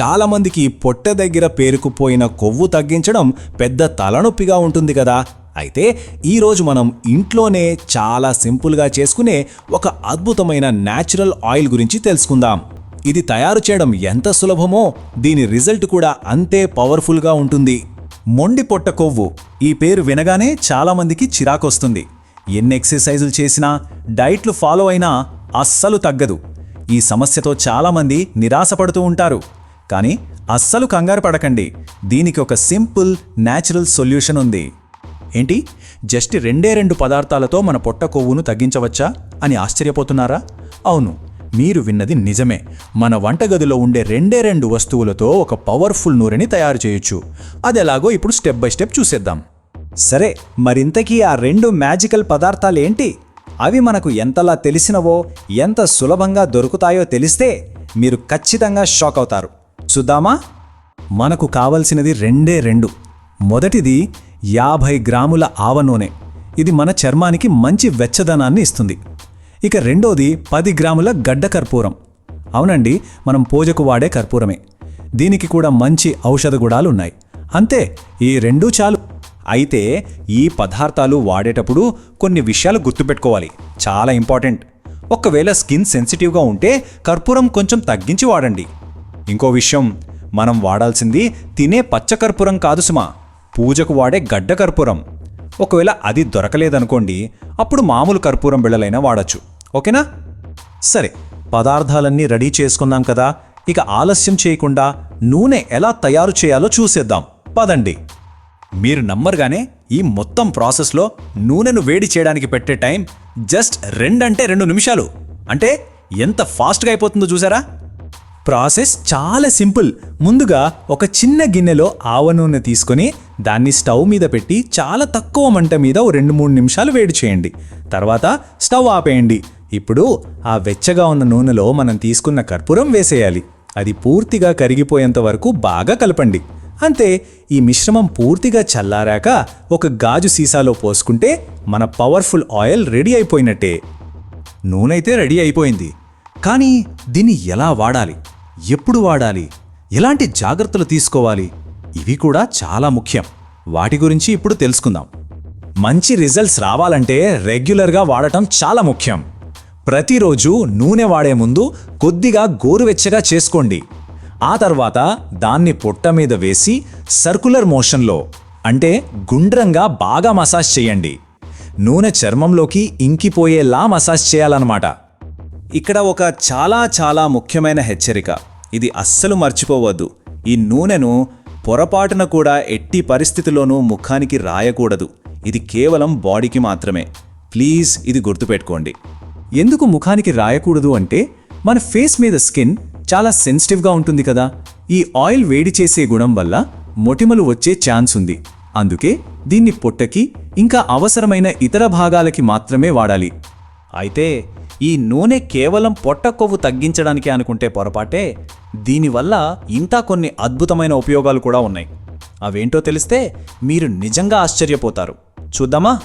చాలామందికి పొట్ట దగ్గర పేరుకుపోయిన కొవ్వు తగ్గించడం పెద్ద తలనొప్పిగా ఉంటుంది కదా. అయితే ఈరోజు మనం ఇంట్లోనే చాలా సింపుల్గా చేసుకునే ఒక అద్భుతమైన న్యాచురల్ ఆయిల్ గురించి తెలుసుకుందాం. ఇది తయారు చేయడం ఎంత సులభమో దీని రిజల్ట్ కూడా అంతే పవర్ఫుల్గా ఉంటుంది. మొండి పొట్ట కొవ్వు ఈ పేరు వినగానే చాలామందికి చిరాకొస్తుంది. ఎన్ని ఎక్సర్సైజులు చేసినా డైట్లు ఫాలో అయినా అస్సలు తగ్గదు. ఈ సమస్యతో చాలామంది నిరాశపడుతూ ఉంటారు. కానీ అస్సలు కంగారు పడకండి. దీనికి ఒక సింపుల్ న్యాచురల్ సొల్యూషన్ ఉంది. ఏంటి? జస్ట్ రెండే రెండు పదార్థాలతో మన పొట్ట కొవ్వును తగ్గించవచ్చా? అని ఆశ్చర్యపోతున్నారా? అవును మీరు విన్నది నిజమే. మన వంటగదిలో ఉండే రెండే రెండు వస్తువులతో ఒక పవర్ఫుల్ నూనెని తయారు చేయొచ్చు. అదెలాగో ఇప్పుడు స్టెప్ బై స్టెప్ చూసేద్దాం. సరే మరింతకీ ఆ రెండు మ్యాజికల్ పదార్థాలు ఏంటి? అవి మనకు ఎంతలా తెలిసినవో ఎంత సులభంగా దొరుకుతాయో తెలిస్తే మీరు ఖచ్చితంగా షాక్ అవుతారు. చూద్దామా మనకు కావలసినది రెండే రెండు. మొదటిది యాభై గ్రాముల ఆవ నూనె. ఇది మన చర్మానికి మంచి వెచ్చదనాన్ని ఇస్తుంది. ఇక రెండోది పది గ్రాముల గడ్డ కర్పూరం. అవునండి మనం పూజకు వాడే కర్పూరమే. దీనికి కూడా మంచి ఔషధ గుణాలున్నాయి అంతే ఈ రెండూ చాలు. అయితే ఈ పదార్థాలు వాడేటప్పుడు కొన్ని విషయాలు గుర్తుపెట్టుకోవాలి. చాలా ఇంపార్టెంట్. ఒకవేళ స్కిన్ సెన్సిటివ్గా ఉంటే కర్పూరం కొంచెం తగ్గించి వాడండి. ఇంకో విషయం మనం వాడాల్సింది తినే పచ్చ కర్పూరం కాదు సుమా. పూజకు వాడే గడ్డ కర్పూరం. ఒకవేళ అది దొరకలేదనుకోండి అప్పుడు మామూలు కర్పూరం బిళ్ళలైనా వాడచ్చు. ఓకేనా? సరే పదార్థాలన్నీ రెడీ చేసుకున్నాం కదా ఇక ఆలస్యం చేయకుండా నూనె ఎలా తయారు చేయాలో చూసేద్దాం. పదండి. మీరు నమ్మరుగానే ఈ మొత్తం ప్రాసెస్లో నూనెను వేడి చేయడానికి పెట్టే టైం జస్ట్ రెండంటే రెండు నిమిషాలు. అంటే ఎంత ఫాస్ట్గా అయిపోతుందో చూసారా? ప్రాసెస్ చాలా సింపుల్. ముందుగా ఒక చిన్న గిన్నెలో ఆవ నూనె తీసుకొని దాన్ని స్టవ్ మీద పెట్టి చాలా తక్కువ మంట మీద ఓ రెండు మూడు నిమిషాలు వేడి చేయండి. తర్వాత స్టవ్ ఆపేయండి. ఇప్పుడు ఆ వెచ్చగా ఉన్న నూనెలో మనం తీసుకున్న కర్పూరం వేసేయాలి. అది పూర్తిగా కరిగిపోయేంత వరకు బాగా కలపండి. అంతే ఈ మిశ్రమం పూర్తిగా చల్లారాక ఒక గాజు సీసాలో పోసుకుంటే మన పవర్ఫుల్ ఆయిల్ రెడీ అయిపోయినట్టే. నూనె అయితే రెడీ అయిపోయింది. కానీ దీన్ని ఎలా వాడాలి? ఎప్పుడు వాడాలి? ఎలాంటి జాగ్రత్తలు తీసుకోవాలి? ఇవి కూడా చాలా ముఖ్యం. వాటి గురించి ఇప్పుడు తెలుసుకుందాం. మంచి రిజల్ట్స్ రావాలంటే రెగ్యులర్గా వాడటం చాలా ముఖ్యం. ప్రతిరోజు నూనె వాడే ముందు కొద్దిగా గోరువెచ్చగా చేసుకోండి. ఆ తర్వాత దాన్ని పొట్ట మీద వేసి సర్కులర్ మోషన్లో అంటే గుండ్రంగా బాగా మసాజ్ చేయండి. నూనె చర్మంలోకి ఇంకిపోయేలా మసాజ్ చేయాలన్నమాట. ఇక్కడ ఒక చాలా చాలా ముఖ్యమైన హెచ్చరిక. ఇది అస్సలు మర్చిపోవద్దు. ఈ నూనెను పొరపాటున కూడా ఎట్టి పరిస్థితిలోనూ ముఖానికి రాయకూడదు. ఇది కేవలం బాడీకి మాత్రమే. ప్లీజ్ ఇది గుర్తుపెట్టుకోండి. ఎందుకు ముఖానికి రాయకూడదు అంటే మన ఫేస్ మీద స్కిన్ చాలా సెన్సిటివ్గా ఉంటుంది కదా. ఈ ఆయిల్ వేడి చేసే గుణం వల్ల మొటిమలు వచ్చే ఛాన్స్ ఉంది. అందుకే దీన్ని పొట్టకి ఇంకా అవసరమైన ఇతర భాగాలకి మాత్రమే వాడాలి. అయితే ఈ నూనె కేవలం పొట్ట కొవ్వు తగ్గించడానికి అనుకుంటే పొరపాటే. దీనివల్ల ఇంకా కొన్ని అద్భుతమైన ఉపయోగాలు కూడా ఉన్నాయి. అవేంటో తెలిస్తే మీరు నిజంగా ఆశ్చర్యపోతారు. చూద్దామా?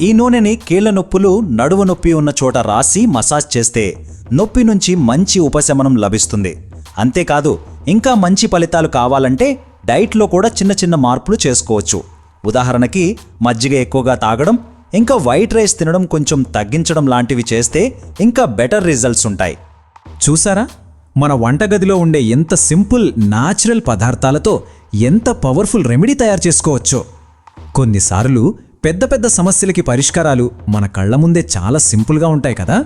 ఈ నూనెని కీళ్ళ నొప్పులు నడువు నొప్పి ఉన్న చోట రాసి మసాజ్ చేస్తే నొప్పి నుంచి మంచి ఉపశమనం లభిస్తుంది. అంతేకాదు ఇంకా మంచి ఫలితాలు కావాలంటే డైట్లో కూడా చిన్న చిన్న మార్పులు చేసుకోవచ్చు. ఉదాహరణకి మజ్జిగ ఎక్కువగా తాగడం ఇంకా వైట్ రైస్ తినడం కొంచెం తగ్గించడం లాంటివి చేస్తే ఇంకా బెటర్ రిజల్ట్స్ ఉంటాయి. చూసారా? మన వంటగదిలో ఉండే ఎంత సింపుల్ న్యాచురల్ పదార్థాలతో ఎంత పవర్ఫుల్ రెమెడీ తయారు చేసుకోవచ్చో. కొన్నిసార్లు పెద్ద పెద్ద సమస్యలకి పరిష్కారాలు మన కళ్ళ ముందే చాలా సింపుల్గా ఉంటాయి కదా?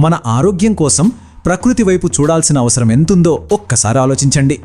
మన ఆరోగ్యం కోసం ప్రకృతి వైపు చూడాల్సిన అవసరం ఎంతుందో ఒక్కసారి ఆలోచించండి.